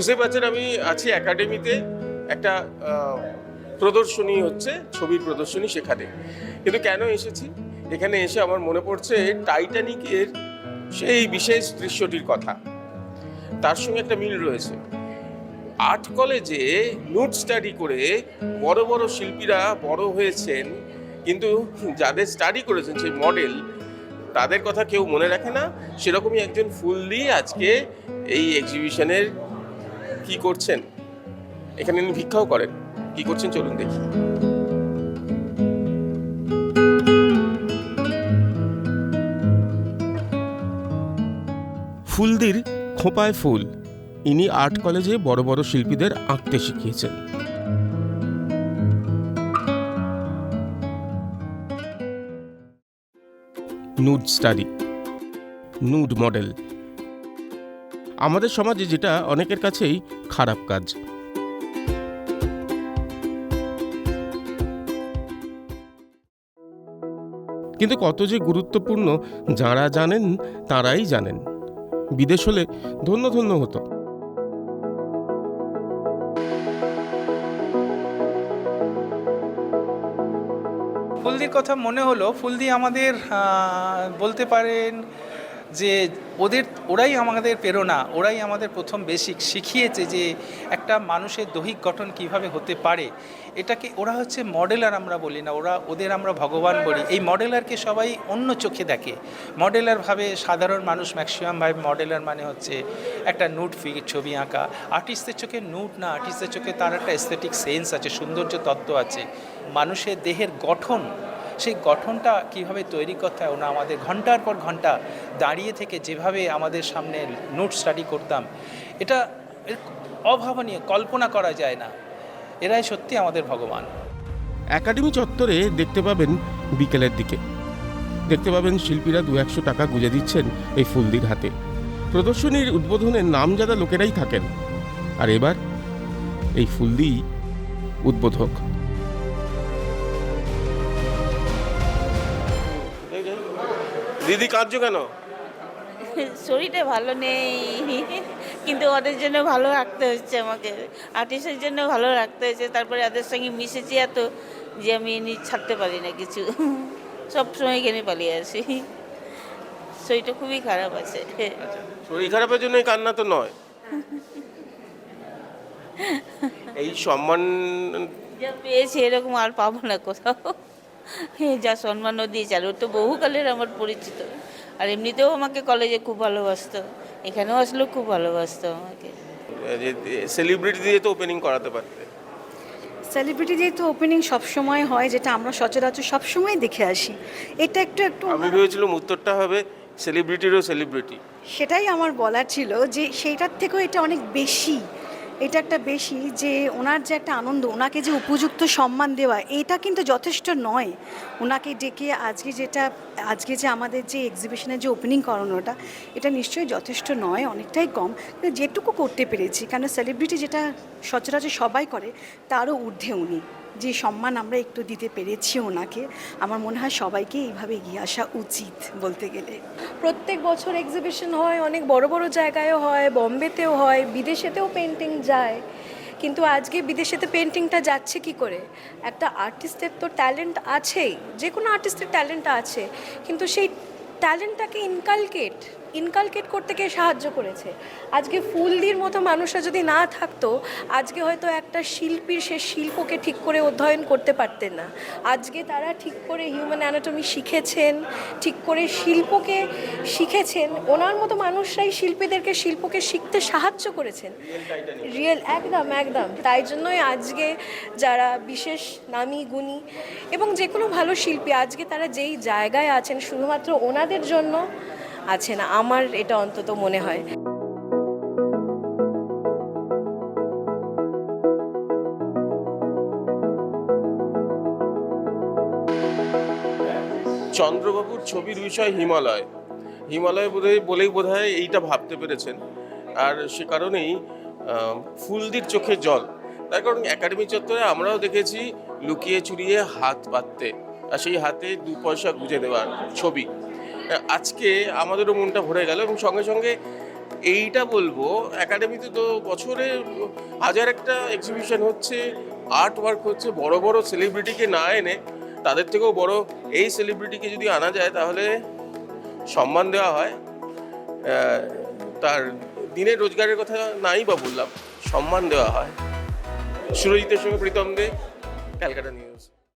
বুঝতে পারছেন আমি আছি একাডেমিতে একটা প্রদর্শনী হচ্ছে ছবির প্রদর্শনী সেখানে। কিন্তু কেন এসেছি? এখানে এসে আমার মনে পড়ছে টাইটানিকের সেই বিশেষ দৃশ্যটির কথা। তার সঙ্গে একটা মিল রয়েছে। আর্ট কলেজে নোট স্টাডি করে বড় বড় শিল্পীরা বড় হয়েছেন, কিন্তু যাদের স্টাডি করেছেন সেই মডেল তাদের কথা কেউ মনে রাখে না। সেরকমই একজন ফুললি আজকে এই এক্সিবিশনের কি করছেন? এখানে ভিক্ষাও করেন। কি করছেন চলুন দেখি। ফুলদির খোঁপায় ফুল। ইনি আর্ট কলেজে বড় বড় শিল্পীদের আঁকতে শিখিয়েছেন। Nude study. Nude model. আমাদের সমাজে যেটা অনেকের কাছেই খারাপ কাজ। কিন্তু কত যে গুরুত্বপূর্ণ যারা জানেন, তারাই জানেন। বিদেশ হলে ধন্য ধন্য হতো। ফুলদির কথা মনে হলো, ফুলদি আমাদের বলতে পারেন যে ওদের, ওরাই আমাদের প্রেরণা, ওরাই আমাদের প্রথম বেসিক শিখিয়েছে যে একটা মানুষের দৈহিক গঠন কীভাবে হতে পারে। এটাকে ওরা হচ্ছে মডেলার আমরা বলি না, ওরা, ওদের আমরা ভগবান বলি। এই মডেলারকে সবাই অন্য চোখে দেখে। মডেলারভাবে সাধারণ মানুষ ম্যাক্সিমাম ভাবে মডেলার মানে হচ্ছে একটা নুট ফি, ছবি আঁকা। আর্টিস্টের চোখে নুট না আর্টিস্টের চোখে তার একটা এস্থেটিক সেন্স আছে, সৌন্দর্য তত্ত্ব আছে। মানুষের দেহের গঠন সেই গঠনটা কীভাবে তৈরি করতে হয়, ওনা আমাদের ঘণ্টার পর ঘণ্টা দাঁড়িয়ে থেকে যেভাবে আমাদের সামনে নোট স্টাডি করতাম, এটা অভাবনীয়, কল্পনা করা যায় না। এরাই সত্যি আমাদের ভগবান। একাডেমি চত্বরে দেখতে পাবেন বিকেলের দিকে। দেখতে পাবেন শিল্পীরা দু একশো টাকা গুজে দিচ্ছেন এই ফুলদির হাতে। প্রদর্শনীর উদ্বোধনের নামজাদা লোকেরাই থাকেন। আর এবার এই ফুলদি উদ্বোধক। দিদি কাঁদছো কেন? শরীরটা ভালো নেই। কিন্তু ওদের জন্য ভালো রাখতে হচ্ছে আমাকে। আর্টিস্টের জন্য ভালো রাখতে হচ্ছে। তারপরে ওদের সঙ্গে মিশেছি এত যে আমি ছাড়তে পারি না কিছু। সব সময় এখানে পালিয়ে আসি। শরীরটা খুবই খারাপ আছে। শরীর খারাপের জন্য কান্না তো নয়। এই সম্মান যা পেয়েছি এরকম আর পাবো না কোথাও। যা সম্মানও দিয়েছে আর ও তো বহুকালের আমার পরিচিত। আর এমনিতেও আমাকে কলেজে খুব ভালোবাসত। এখানেও আসলেও খুব ভালোবাসত আমাকে। সেলিব্রিটি দিয়ে তো ওপেনিং করাতে পারতে। সেলিব্রিটি যেহেতু ওপেনিং সবসময় হয় যেটা আমরা সচরাচর সবসময় দেখে আসি। এটা একটু একটু আমি ভেবেছিলাম উত্তরটা হবে সেলিব্রিটিরও সেলিব্রিটি সেটাই আমার বলার ছিল যে সেইটার থেকেও এটা অনেক বেশি। এটা একটা বেশি যে ওনার যে একটা আনন্দ, ওনাকে যে উপযুক্ত সম্মান দেওয়া, এটা কিন্তু যথেষ্ট নয়। ওনাকে ডেকে আজকে যেটা, আজকে যে আমাদের যে এক্সিবিশনের যে ওপেনিং করানোটা, এটা নিশ্চয়ই যথেষ্ট নয়, অনেকটাই কম। যেটুকু করতে পেরেছি কারণ সেলিব্রিটি যেটা সচরাচর সবাই করে, তারও ঊর্ধ্বে উনি। যে সম্মান আমরা একটু দিতে পেরেছি ওনাকে, আমার মনে হয় সবাইকে এইভাবে এগিয়ে আসা উচিত বলতে গেলে। প্রত্যেক বছর এক্সিবিশন হয়, অনেক বড় বড় জায়গায়ও হয়, বম্বেতেও হয়, বিদেশেতেও পেন্টিং যায়। কিন্তু আজকে বিদেশেতে পেন্টিংটা যাচ্ছে কি করে? একটা আর্টিস্টের তো ট্যালেন্ট আছেই যে কোনো আর্টিস্টের ট্যালেন্ট আছে, কিন্তু সেই ট্যালেন্টটাকে ইনকালকেট ইনকালকেট করতে গিয়ে সাহায্য করেছে? আজকে ফুলদির মতো মানুষরা যদি না থাকতো, আজকে হয়তো একটা শিল্পীর সে শিল্পকে ঠিক করে অধ্যয়ন করতে পারতেন না। আজকে তারা ঠিক করে হিউম্যান অ্যানাটমি শিখেছেন, ঠিক করে শিল্পকে শিখেছেন, ওনার মতো মানুষরাই শিল্পীদেরকে শিল্পকে শিখতে সাহায্য করেছেন। রিয়েল একদম একদম। তাই জন্যই আজকে যারা বিশেষ নামি গুণী এবং যে কোনো ভালো শিল্পী, আজকে তারা যেই জায়গায় আছেন, শুধুমাত্র ওনাদের জন্য আছেন আমার এটা অন্তত মনে হয়। চন্দ্রবাবুর ছবির বিষয় হিমালয়। হিমালয় বোধহয়, বলেই বোধহয় এইটা ভাবতে পেরেছেন। আর সে কারণেই ফুলদির চোখে জল। তার কারণ একাডেমি চত্বরে আমরাও দেখেছি লুকিয়ে চুরিয়ে হাত পাততে আর সেই হাতে দু পয়সা গুঁজে দেওয়ার ছবি। আজকে আমাদেরও মনটা ভরে গেল এবং সঙ্গে সঙ্গে এইটা বলব, একাডেমিতে তো বছরে হাজার একটা এক্সিবিশন হচ্ছে আর্ট ওয়ার্ক হচ্ছে, বড় বড় সেলিব্রিটিকে না এনে তাদের থেকেও বড় এই সেলিব্রিটিকে যদি আনা যায় তাহলে সম্মান দেওয়া হয়। তার দিনের রোজগারের কথা নাই বা বললাম, সম্মান দেওয়া হয়। সুরজিতের সঙ্গে প্রীতম দে, ক্যালকাটা নিউজ।